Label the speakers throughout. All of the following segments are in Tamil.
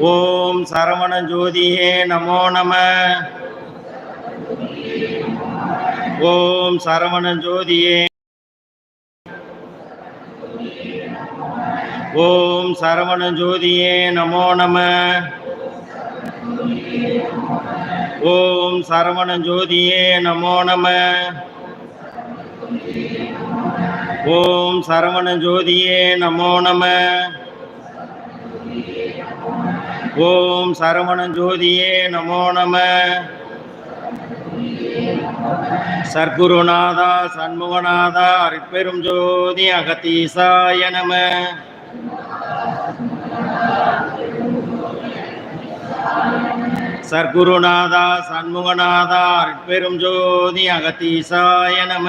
Speaker 1: ஓம் சரவண ஜோதியே நமோ நம. ஓம் சரவண ஜோதியே ஓம் சரவண ஜோதியே நமோ நம. ஓம் சரவண ஜோதியே நமோ நம. ஓம் சரவண ஜோதியே நமோ நம. ஓம் சரவண ஜோதியே நமோ நம. சர்க்குருநாதா சண்முகநாதா அரிப்பெரும் ஜோதி அகத்தீசாய நம. சர்க்குருநாதா சண்முகநாதா அரிப்பெரும் ஜோதி அகத்தீசாய நம.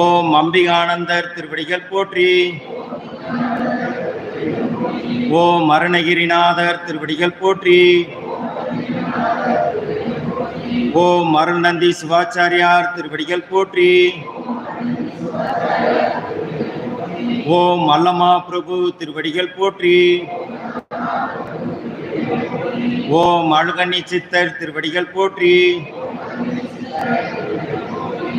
Speaker 1: ஓம் அம்பிகானந்தர் திருவடிகள் போற்றி. ஓம் அருணகிரிநாதர் திருவடிகள் போற்றி. ஓம் அருள்நந்தி சிவாச்சாரியார் திருவடிகள் போற்றி. ஓம் அல்லமா பிரபு திருவடிகள் போற்றி. ஓம் அழுகண்ணி சித்தர் திருவடிகள் போற்றி.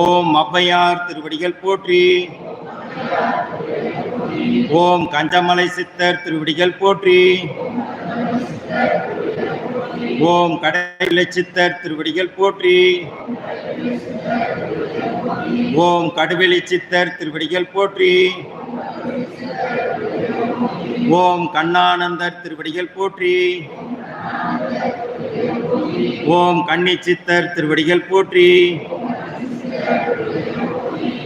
Speaker 1: ஓம் ஔவையார் திருவடிகள் போற்றி. ஓம் கஞ்சமலை சித்தர் திருவடிகள் போற்றி. ஓம் கடைவிலை சித்தர் திருவடிகள் போற்றி. ஓம் கடுவெளி சித்தர் திருவடிகள் போற்றி. ஓம் கண்ணானந்தர் திருவடிகள் போற்றி. ஓம் கன்னி சித்தர் திருவடிகள் போற்றி.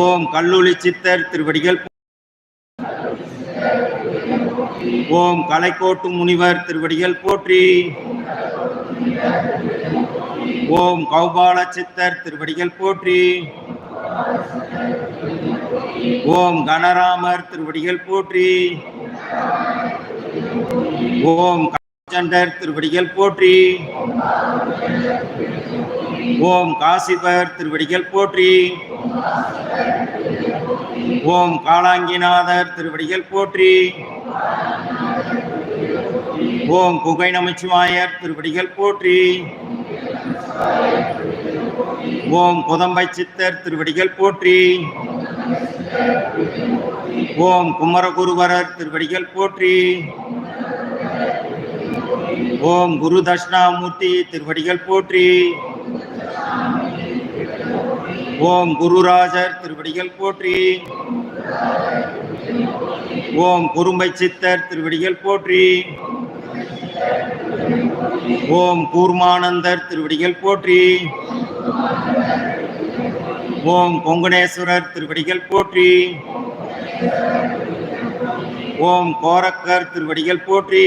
Speaker 1: ஓம் கல்லூலி சித்தர் திருவடிகள் ஓம் கலைக்கோட்டு முனிவர் திருவடிகள் போற்றி. ஓம் கௌபால சித்தர் திருவடிகள் போற்றி. ஓம் கனராமர் திருவடிகள் போற்றி. ஓம் சண்டர் திருவடிகள் போற்றி. ஓம் காசிபர் திருவடிகள் போற்றி. ஓம் காளாங்கிநாதர் திருவடிகள் போற்றி. ஓம் குகை நமச்சிவாயர் திருவடிகள் போற்றி. ஓம் குதம்பை சித்தர் திருவடிகள் போற்றி. ஓம் குமரகுருவரர் திருவடிகள் போற்றி. ஓம் குரு தட்சிணாமூர்த்தி திருவடிகள் போற்றி. ஓம் குருராஜர் திருவடிகள் போற்றி. ஓம் குறும்பை சித்தர் திருவடிகள் போற்றி. ஓம் கூர்மானந்தர் திருவடிகள் போற்றி. ஓம் கொங்குணேஸ்வரர் திருவடிகள் போற்றி. ஓம் கோரக்கர் திருவடிகள் போற்றி.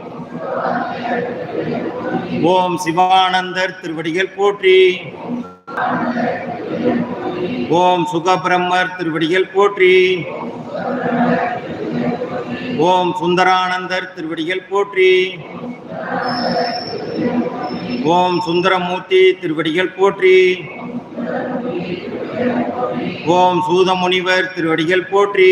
Speaker 1: ஓம் சிவானந்தர் திருவடிகள் போற்றி. ஓம் சுகபிரம்மர் திருவடிகள் போற்றி. ஓம் சுந்தரானந்தர் திருவடிகள் போற்றி. ஓம் சுந்தரமூர்த்தி திருவடிகள் போற்றி. ஓம் சூதமுனிவர் திருவடிகள் போற்றி.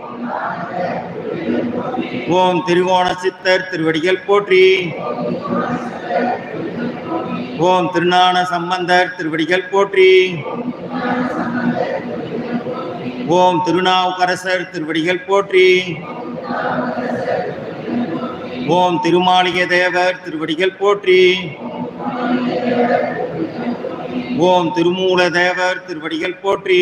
Speaker 1: ஓம் திருவோண சித்தர் திருவடிகள் போற்றி. ஓம் திருஞான சம்பந்தர் திருவடிகள் போற்றி. ஓம் திருநாவுக்கரசர் திருவடிகள் போற்றி. ஓம் திருமாளிகை தேவர் திருவடிகள் போற்றி. ஓம் திருமூல தேவர் திருவடிகள் போற்றி.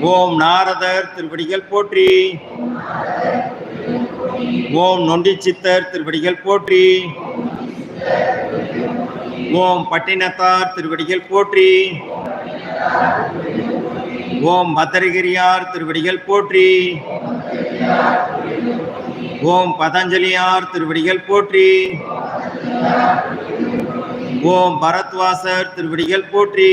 Speaker 1: ஓம் நாரதர் திருவடிகள் போற்றி. ஓம் நொண்டி சித்தர் திருவடிகள் போற்றி. ஓம் பட்டினத்தார் திருவடிகள் போற்றி. ஓம் பத்திரகிரியார் திருவடிகள் போற்றி. ஓம் பதஞ்சலியார் திருவடிகள் போற்றி. ஓம் பரத்வாசர் திருவடிகள் போற்றி.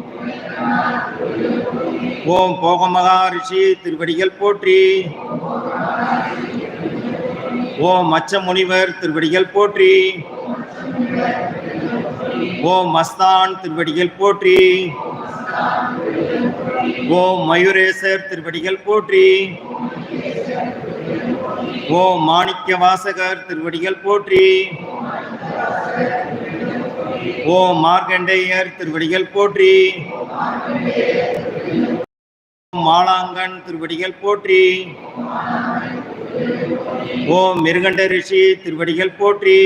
Speaker 1: ஓம் போகமகா ரிஷி திருவடிகள் போற்றி. ஓம் மச்ச முனிவர் திருவடிகள் போற்றி. ஓம் மஸ்தான் திருவடிகள் போற்றி. ஓம் மயூரேசர் திருவடிகள் போற்றி. ஓம் மாணிக்க வாசகர் திருவடிகள் போற்றி. ஓம் மார்க்கண்டேயர் திருவடிகள் போற்றி. ஓம் மாலாங்கன் திருவடிகள் போற்றி. ஓம் மிருகண்ட ரிஷி திருவடிகள் போற்றி.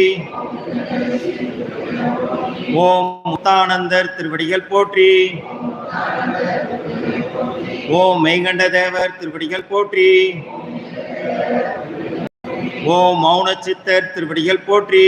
Speaker 1: ஓம் முத்தானந்தர் திருவடிகள் போற்றி. ஓம் மெய்கண்ட தேவர் திருவடிகள் போற்றி. ஓம் மௌன சித்தர் திருவடிகள் போற்றி.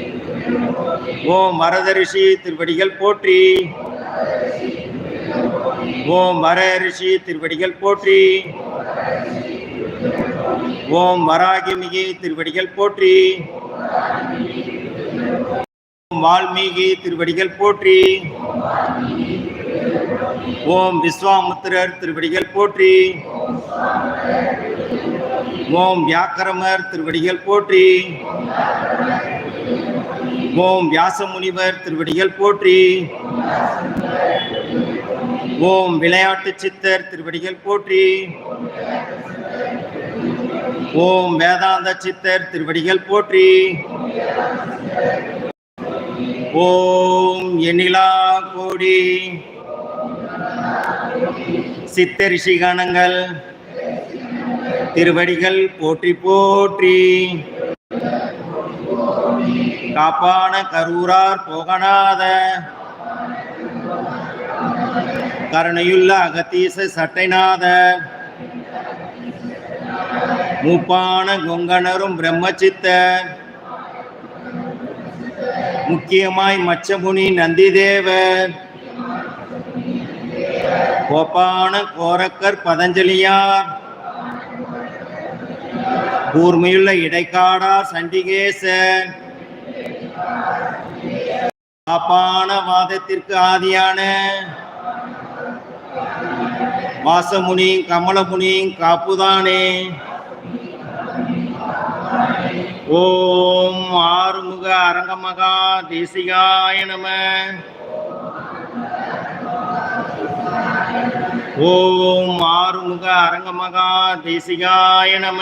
Speaker 1: ஓம் வரதரிஷி திருவடிகள் போற்றி. ஓம் வரரிஷி திருவடிகள் போற்றி. ஓம் வராகிமிகி திருவடிகள் போற்றி. ஓம் வால்மீகி திருவடிகள் போற்றி. ஓம் விஸ்வாமுத்திரர் திருவடிகள் போற்றி. ஓம் வியாக்கரமர் திருவடிகள் போற்றி. ஓம் வியாசமுனிவர் திருவடிகள் போற்றி. ஓம் விளையாட்டு சித்தர் திருவடிகள் போற்றி. ஓம் வேதாந்த சித்தர் திருவடிகள் போற்றி. ஓம் எண்ணிலா கோடி. சித்த ரிஷிகணங்கள் திருவடிகள் போற்றி போற்றி. காப்பான கரூரார் போகநாத கருணையுள்ள அகத்தீச சட்டைநாத. மூப்பான கொங்கணரும் பிரம்மச்சித்த. முக்கியமாய் மச்சமுனி நந்திதேவர் கோப்பான கோரக்கர் பதஞ்சலியார். கூர்மையுள்ள இடைக்காடார் சண்டிகேசன். காப்பான வாதத்திற்கு ஆதியான வாசமுனி கமலமுனி காப்புதானே. ஓம் ஆறுமுக அரங்கமகா தேசிகாய நம. ஓம் ஆறுமுக அரங்கமகா தேசிகாய நம.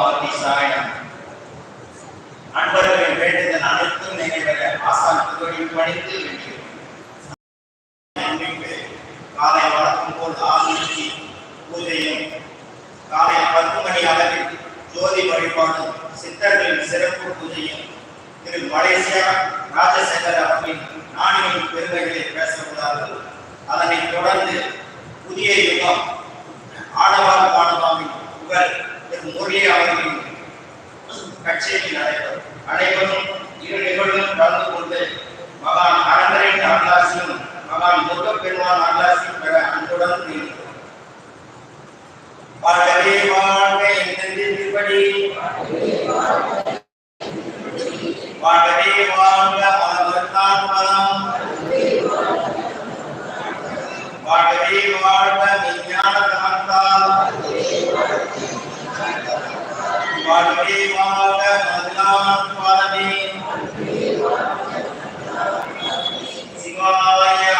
Speaker 1: ஓம் அகதீசாயம் அன்பர்களின் வேண்டுதல் அனைத்தும் நிறைவேற. ஆசான் திருவடியில் கலந்து மகான் அரங்கரின் அருளாசியும் மகான் முருகப்பெருமான் அருளாசியும் பெற அன்புடன் வேண்டுகிறோம். வாழ்கவே வாழ்க எங்கள் திருப்படி வாழ்கவே வாழ்க மலமறுத்தான் மலம். வாழ்கவே வாழ்க விஞ்ஞான தமத்தால். வாழ்கவே வாழ்க மதுரான் பாதமே சிவாய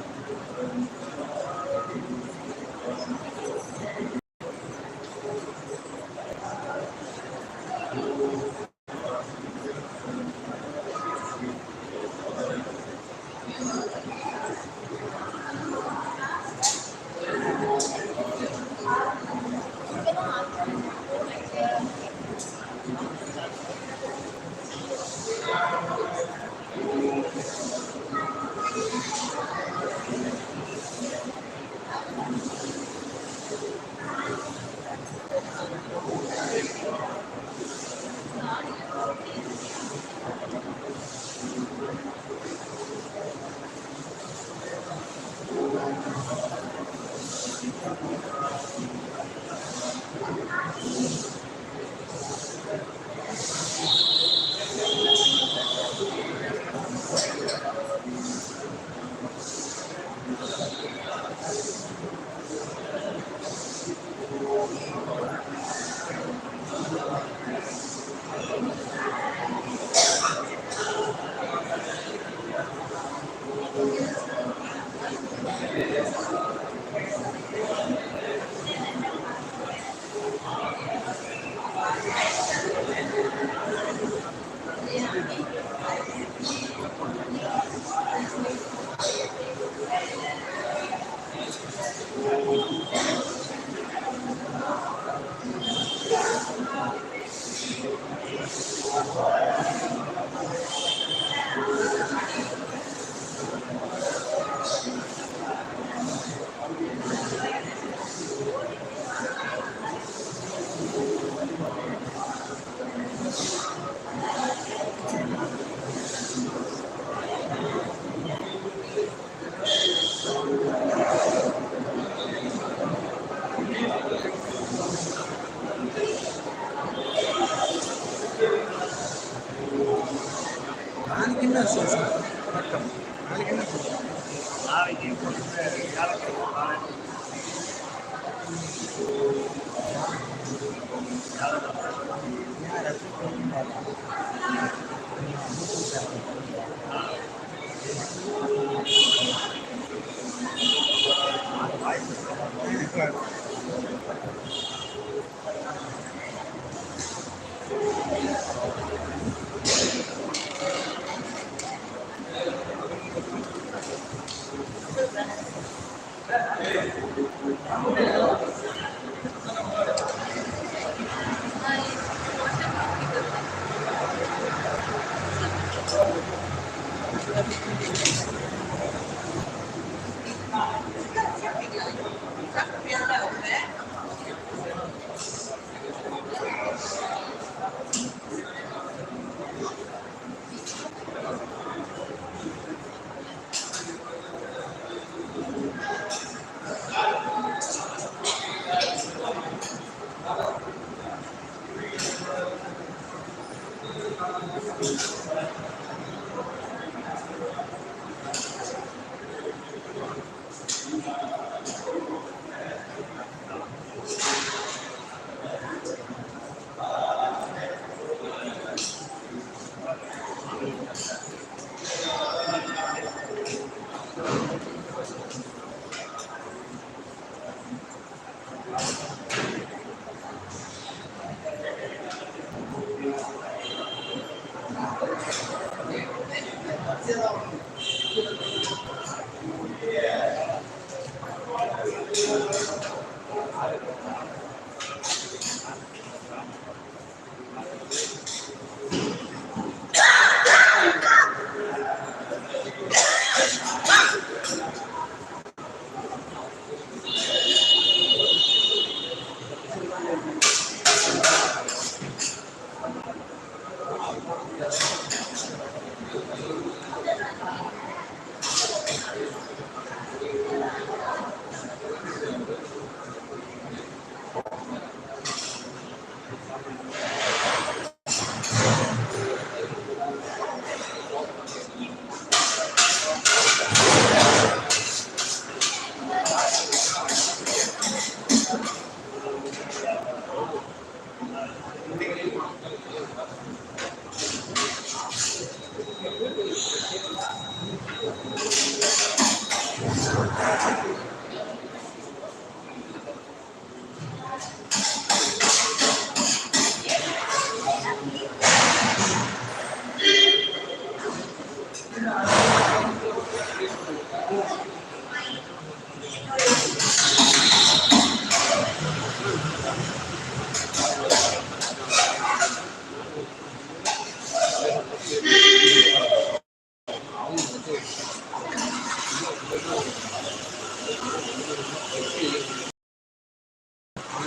Speaker 2: Thank
Speaker 3: you. Thank you.